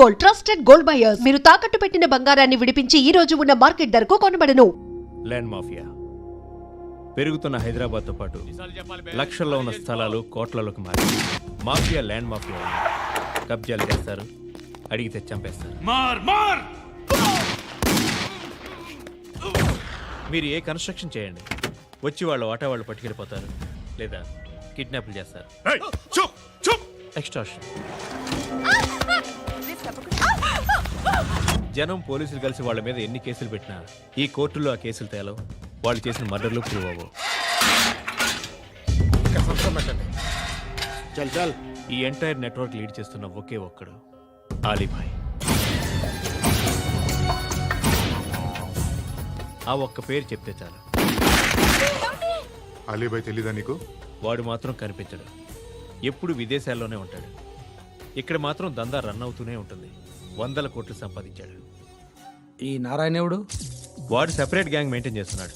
Gold trusted gold buyers మీరు తాకట్టు పెట్టిన బంగారాన్ని విడిపించి ఈ రోజు ఉన్న మార్కెట్ ధరకు కొనబడను. ల్యాండ్ మాఫియా పెరుగుతున్న హైదరాబాద్తో పాటు లక్షల్లో ఉన్న స్థలాలు కోట్లలోకి మారి మాఫియా ల్యాండ్ మాఫియా. కబ్జాలు చేస్తారు అడిగితే చంపేస్తారు. మార్ మార్! మీరు ఏ కన్స్ట్రక్షన్ చేయండి? వచ్చి వాళ్ళ వాటా వాళ్ళు పట్టుకెళ్ళిపోతారు లేదా కిడ్నాప్లు చేస్తారు. ఏయ్, చూప్ చూప్! ఎక్స్ట్రాషన్ జనం పోలీసులు కలిసి వాళ్ళ మీద ఎన్ని కేసులు పెట్టినా ఈ కోర్టులో ఆ కేసులు తేలవు. వాళ్ళు చేసిన మర్డర్లు ప్రూవ్ అవ్వవు. చల్ చల్ ఈ ఎంటైర్ నెట్వర్క్ లీడ్ చేస్తున్న ఒకే ఒక్కడు ఆలీభాయ్. ఆ ఒక్క పేరు చెప్తే చాలు. అలీబాయ్ తెలీదా నీకు? వాడు మాత్రం కనిపించడు. ఎప్పుడు విదేశాల్లోనే ఉంటాడు. ఇక్కడ మాత్రం దందా రన్ అవుతూనే ఉంటుంది. వందల కోట్లు సంపాదించాడు. ఈ నారాయణవుడు వాడు సెపరేట్ గ్యాంగ్ మెయింటైన్ చేస్తున్నాడు.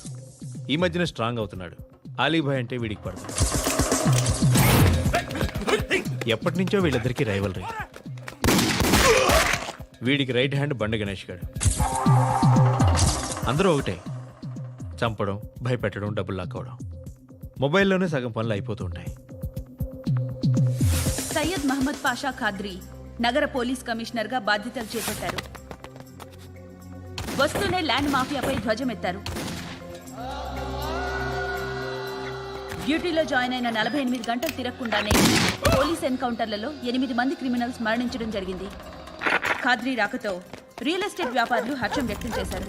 ఈ మధ్యన స్ట్రాంగ్ అవుతున్నాడు. ఆలీభాయ్ అంటే వీడికి పడదు ఎప్పటి నుంచో వీళ్ళిద్దరికి రైవలరీ వీడికి రైట్ హ్యాండ్ బండ గణేష్ గాడు. అందరూ ఒకటే. చంపడం భయపెట్టడం డబ్బులు లాక్కోవడం. మొబైల్లోనే సగం పనులు అయిపోతూ ఉంటాయి. సయ్యద్ మహమ్మద్ పాషా ఖాద్రి నగర పోలీస్ కమిషనర్గా బాధ్యతలు చేపట్టారు. వస్తూనే ల్యాండ్ మాఫియాపై ధ్వజమెత్తారు. డ్యూటీలో జాయిన్ అయిన నలభై ఎనిమిది గంటలు తిరగకుండానే పోలీస్ ఎన్కౌంటర్లలో ఎనిమిది మంది క్రిమినల్స్ మరణించడం జరిగింది. ఖాద్రి రాకతో రియల్ ఎస్టేట్ వ్యాపారులు హర్షం వ్యక్తం చేశారు.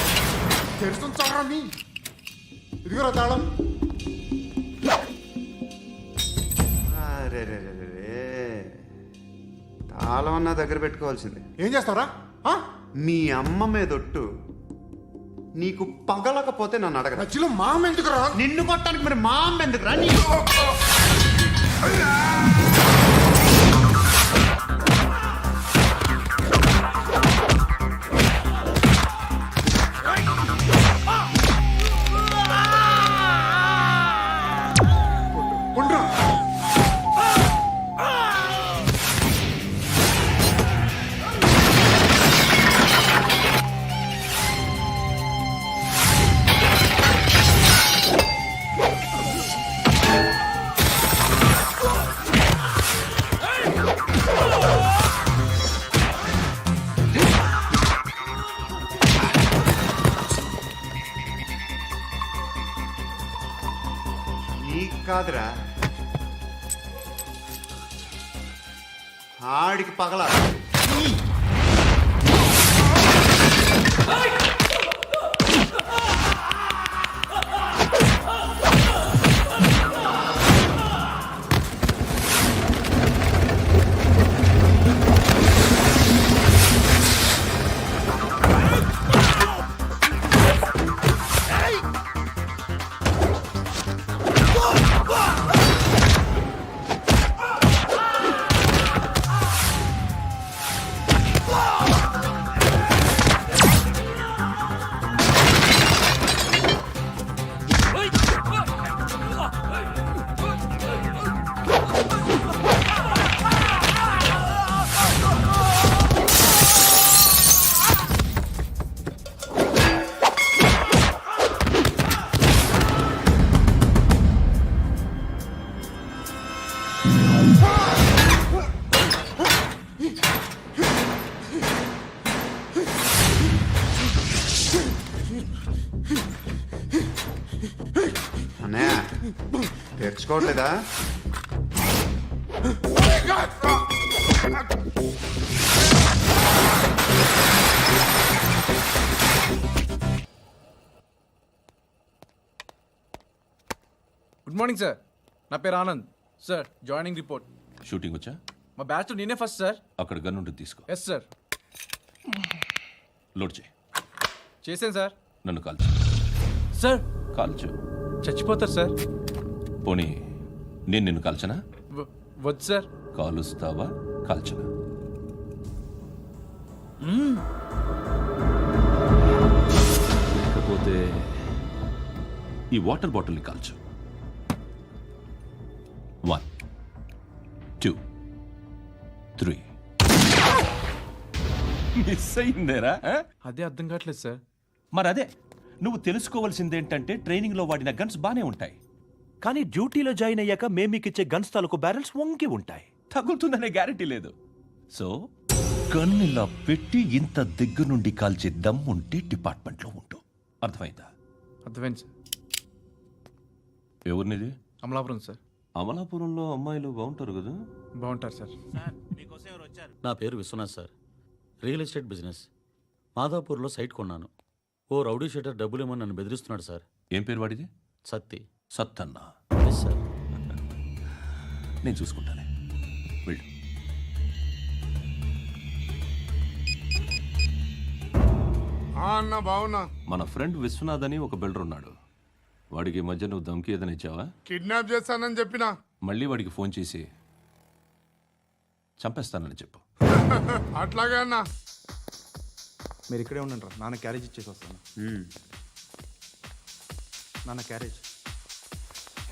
తెరుస్తుంది చావరా నీ ఇదిగోరా తాళం. తాళం అన్నా దగ్గర పెట్టుకోవాల్సింది. ఏం చేస్తావరా? ఆ? మీ అమ్మ మీదొట్టు నీకు పగలకపోతే నన్ను అడగరా. మధ్యలో మామ ఎందుకు రా నిన్ను కొట్టడానికి మరి మా అమ్మ ఎందుకు రా కాదురా. ఆడికి పగల. తెరుచుకోవట్లేదా గుడ్ మార్నింగ్ సార్ నా పేరు Anand. Sir joining report shooting వచ్చా? మా బ్యాచ్ నేనే ఫస్ట్ సార్ అక్కడ గన్ ఉంటుంది తీసుకో. ఎస్ సార్ లోడ్ చేయి. చేశాను సార్ నన్ను కాల్చు. సార్ కాల్చు. చచ్చిపోతారు సార్ పోనీ నేను నిన్ను కాల్చనా? వద్దు సార్. కాలుస్తావా? కాల్చనా? లేకపోతే ఈ వాటర్ బాటిల్ని కాల్చు. One two three. మిస్ అయిందేరా? అదే అర్థం కావట్లేదు సార్. మరి అదే నువ్వు తెలుసుకోవాల్సిందేంటంటే ట్రైనింగ్లో వాడిన గన్స్ బానే ఉంటాయి. కానీ డ్యూటీలో జాయిన్ అయ్యాక మేము మీకు ఇచ్చే గన్స్ తాలూకు బ్యారెల్స్ వంగి ఉంటాయి. తగులుతుందనే గ్యారెంటీ లేదు. సో గన్ ఇలా పెట్టి ఇంత దగ్గర నుండి కాల్చే దమ్ ఉంటే డిపార్ట్మెంట్లో ఉంటూ అర్థమైందా? అర్థమైంది సార్. ఎవరినిది? అమలాపురం సార్. అమలాపురంలో అమ్మాయిలు బాగుంటారు కదా? బాగుంటారు సార్. నా పేరు Vishwanath sir. Real estate business. మాధాపూర్లో site కొన్నాను. ఓ రౌడీ షీటర్ డబ్బులు ఇవ్వమని నన్ను బెదిరిస్తున్నాడు సార్. ఏం పేరు వాడిది? సత్తి. సత్తన్న. నేను చూసుకుంటానే. వెళ్ళు. ఆ అన్న బావున్నా. మన ఫ్రెండ్ విశ్వనాథ్ అని ఒక బిల్డర్ ఉన్నాడు. వాడికి ఈ మధ్య నువ్వు దమ్కి ఏదైనా ఇచ్చావా? కిడ్నాప్ చేస్తానని చెప్పిన. మళ్ళీ వాడికి ఫోన్ చేసి చంపేస్తానని చెప్పు. అట్లాగే అన్న. మీరు ఇక్కడే ఉండండి రా. నాన్న క్యారేజ్ ఇచ్చేసి వస్తాను. నాన్న క్యారేజ్.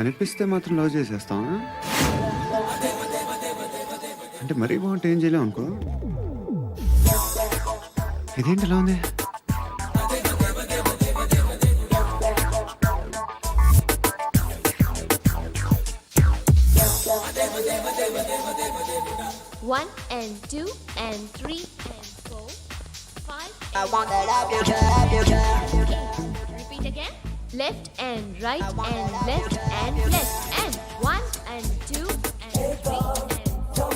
కనిపిస్తే మాత్రం లవ్ చేసేస్తావా అంటే మరీ బాగుంటే ఏం చేయలేం అనుకో ఇదేంటి ఇలా ఉంది One and two and three and four, five. I Repeat again. Left and right and left and left and one and two and three and four,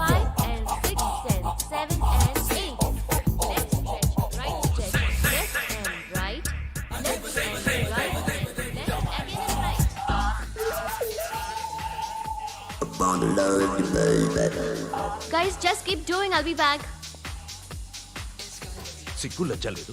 five and six and seven and eight. Left stretch, right stretch, left and right, left and right, left again and right. Guys, just keep doing. I'll be back. సిగ్గు లజ్జ లేదు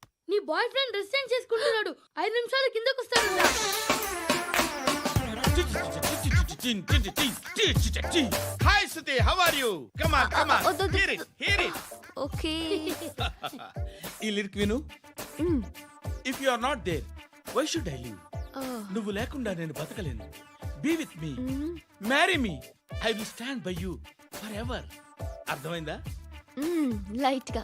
నీ boy friend change చేసుకుంటున్నాడు. ఐదు నిమిషాలు కిందకు వస్తాడు hi Shruti how are you come on come on. Hear it hear it okay. ఈ లిరిక్ విను. If you are not there why should I live నువ్వు లేకుండా నేను బతకలేను. Be with me marry me I will stand by you forever అర్థమైందా? లైట్గా.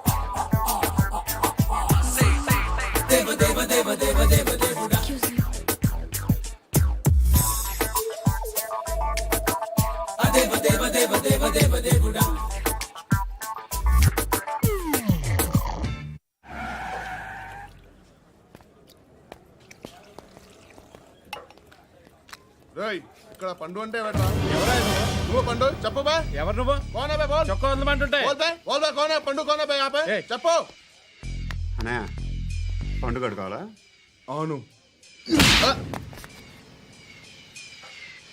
రేయ్ ఇక్కడ పండు అంటే ఎవరా నువ్వు పండు? చెప్పు బే. ఎవరు నువ్వు? కోనా బే బోల్. చొక్కా వదలమంటుంటే బోల్ బే బోల్ బే కోనా పండు కోనా బే ఆపే. చెప్పు. అనే పండుగ కావాలా అవును.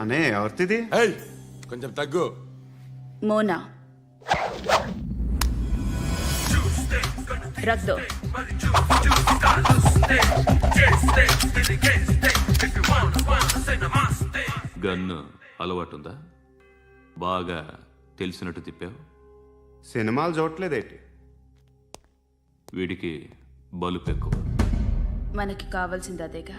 అనే ఎవరిది కొంచెం తగ్గు. మోనా. రక్ దో గన్ను అలవాటుందా? బాగా తెలిసినట్టు తిప్పావు? సినిమాలు చూడట్లేదేంటి? వీడికి బలుపు ఎక్కువ మనకి కావాల్సింది అదేగా?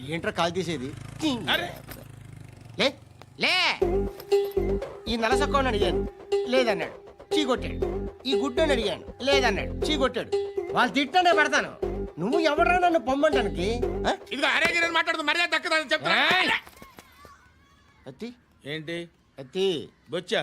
ఏంట్రా కాల్ తీసేది? అరే. లే లే. ఈ నలసక్కని అడిగాను లేదన్నాడు. చీ కొట్టాడు ఈ గుడ్డని అడిగాను లేదన్నాడు. చీ కొట్టాడు వాళ్ళు తిట్టానే పెడతాను. నువ్వు ఎవడరా నన్ను పొమ్మంటానికి? ఆ? ఇదిగో అరే గిరని మాట్లాడుతూ మర్యాద దక్కదని చెప్తా అత్తి? ఏంటి? అత్తి. బొచ్చా.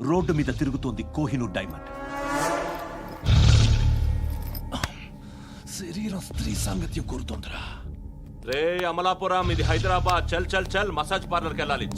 రోడ్డు మీద తిరుగుతోంది కోహినూర్ డైమండ్. శరీరం స్త్రీ సాంగత్యం కోరుతోందిరా. రే అమలాపురం ఇది హైదరాబాద్. చల్ చల్ చల్ మసాజ్ పార్లర్కి వెళ్ళాలి